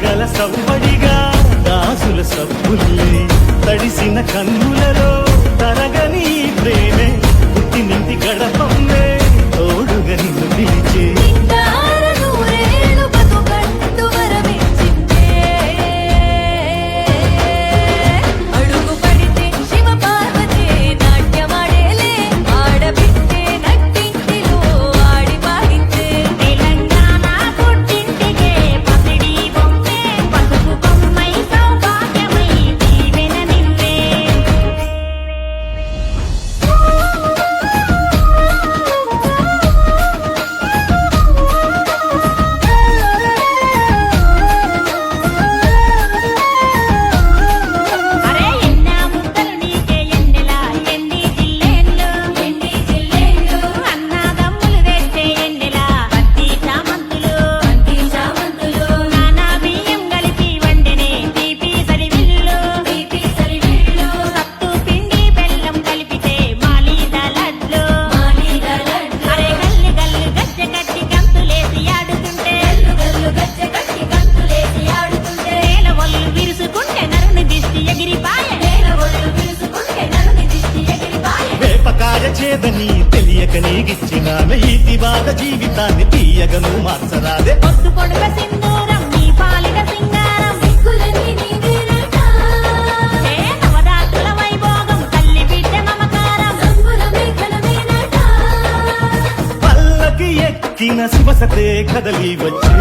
సగల సంబడిగా దాసుల సబ్బుల్ని తడిసిన కన్నులలో చేదని తెలియక నీగిచ్చిన నీతి బాధ జీవితాన్ని తీయగను మార్చరాదే. పల్లకి ఎక్కిన శివసతే కదలి వచ్చే